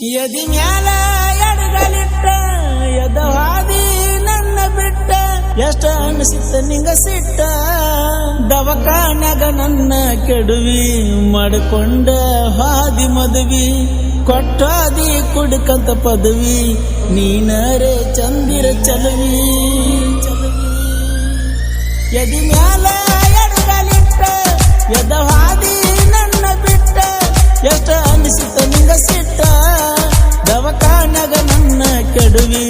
ಎದಿ ಮ್ಯಾಲ ಎಡಗಲಿಟ್ಟ ಎದವಾದಿ ನನ್ನ ಬಿಟ್ಟ, ಎಷ್ಟ ಅನಿಸಿತ್ತ ನಿಂಗ ಸಿಟ್ಟ. ದವಕಾನಗ ನನ್ನ ಕೆಡುವಿ ಮಾಡಿಕೊಂಡ ಹಾದಿ ಮದುವಿ ಕೊಟ್ಟಾದಿ ಕುಡ್ಕಂತ ಪದವಿ, ನೀನರೇ ಚಂದಿರ ಚಲವಿ. ಎದಿ ಮ್ಯಾಲ ಎಡಗಲಿಟ್ಟ ಎದವಾದಿ ನನ್ನ ಕೆಡುವಿ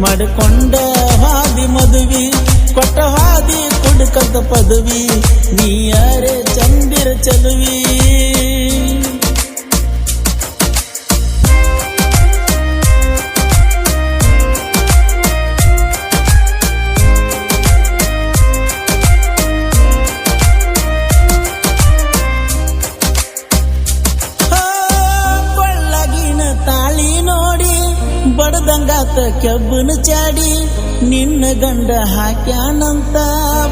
ಮಾಡಿಕೊಂಡ ಹಾದಿ ಮದುವಿ ಕೊಟ್ಟ ಹಾದಿ ಕುಡುಕದ ಪದವಿ ನೀಯಾರೆ ಚಂದಿರ ಚಲುವಿ? ಬಡದಂಗಾತ ಕೆಬ್ಬನ ಚಾಡಿ, ನಿನ್ನ ಗಂಡ ಹಾಕ್ಯಾನಂತ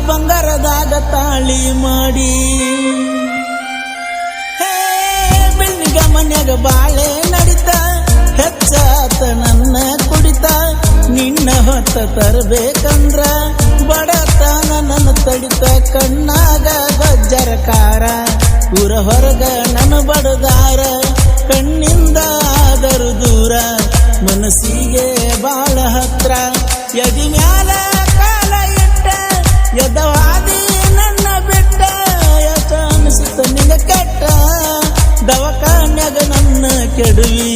ಬಂಗಾರದಾಗ ತಾಳಿ ಮಾಡಿ. ಬೆಳ್ಳಿಗ ಮನ್ಯಾಗ ಬಾಳೆ ನಡಿತ, ಹೆಚ್ಚಾತ ನನ್ನ ಕುಡಿತ. ನಿನ್ನ ಹೊತ್ತ ತರಬೇಕಂದ್ರ ಬಡತನ ನನ್ನ ತಡಿತ, ಕಣ್ಣಾಗ ಗಜ್ಜರ ಕಾರ ಊರ ಹೊರಗ ನನ್ನ ಬಡದಾರ, ಕಣ್ಣಿಂದ ಆದರೂ ದೂರ. ಮನಸ್ಸಿಗೆ ಬಾಳ ಹತ್ರ. ಎದಿ ಮ್ಯಾಲ ಕಾಲ ಇಟ್ಟ ಯದವಾದಿ ನನ್ನ ಬಿಟ್ಟ. ಯತ ಅನಿಸುತ್ತ ನಿಂಗ ಕೆಟ್ಟ. ದವಕಾನ್ಯಾಗ ನನ್ನ ಕೆಡವಿ,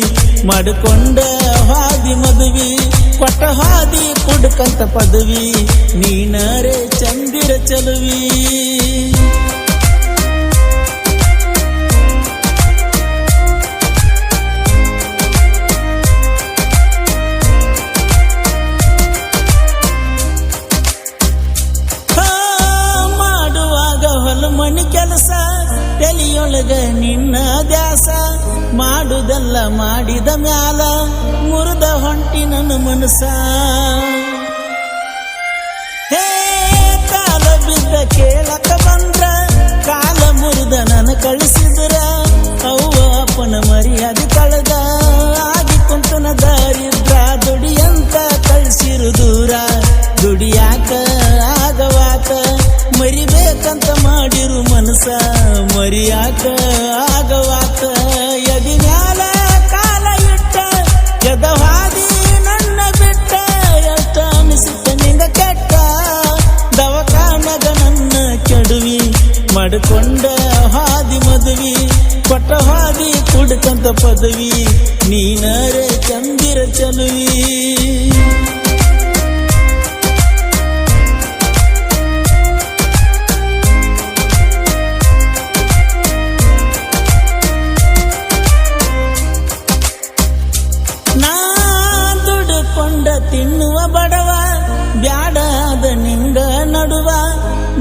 ಮಾಡಿಕೊಂಡ ಹಾದಿ ಮದುವಿ. ಕೊಟ್ಟ ಹಾದಿ ಕುಡ್ಕಂತ ಪದವಿ, ನೀನರೇ ಚಂದಿರ ಚಲುವಿ. ತಲೆಯೊಳಗ ನಿನ್ನ ದ್ಯಾಸ ಮಾಡುದಲ್ಲ ಮಾಡಿದ ಮ್ಯಾಲ ಮುರಿದ ಹೊಂಟಿ ನನ್ನ ಮನಸ ಮನಸ ಮರಿಯಾಕ ಆಗವಾತ. ಎದಿ ಮ್ಯಾಲ ಕಾಲ ಇಟ್ಟ ಎದವಾದಿ ನನ್ನ ಬಿಟ್ಟ. ಎಷ್ಟ ಅನಿಸಿತ ನಿಂಗ ಕೆಟ್ಟ. ದವಕಾನದ ನನ್ನ ಕೆಡುವಿ, ಮಾಡಿಕೊಂಡ ಹಾದಿ ಮದುವಿ. ಕೊಟ್ಟ ಹಾದಿ ಕುಡ್ಕಂತ ಪದವಿ, ನೀನರೆ ಚಂದಿರ ಚಲುವಿ.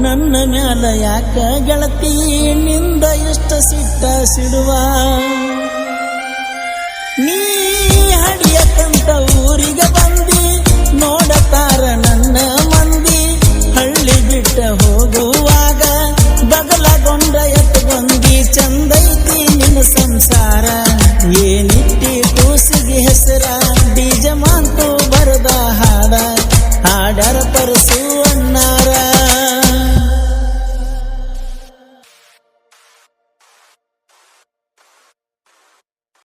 ನನ್ನ ಮ್ಯಾಲ ಯಾಕ ಗೆಳತಿ? ನಿಂದ ಇಷ್ಟ ಸಿಟ್ಟ ಸಿಡುವ?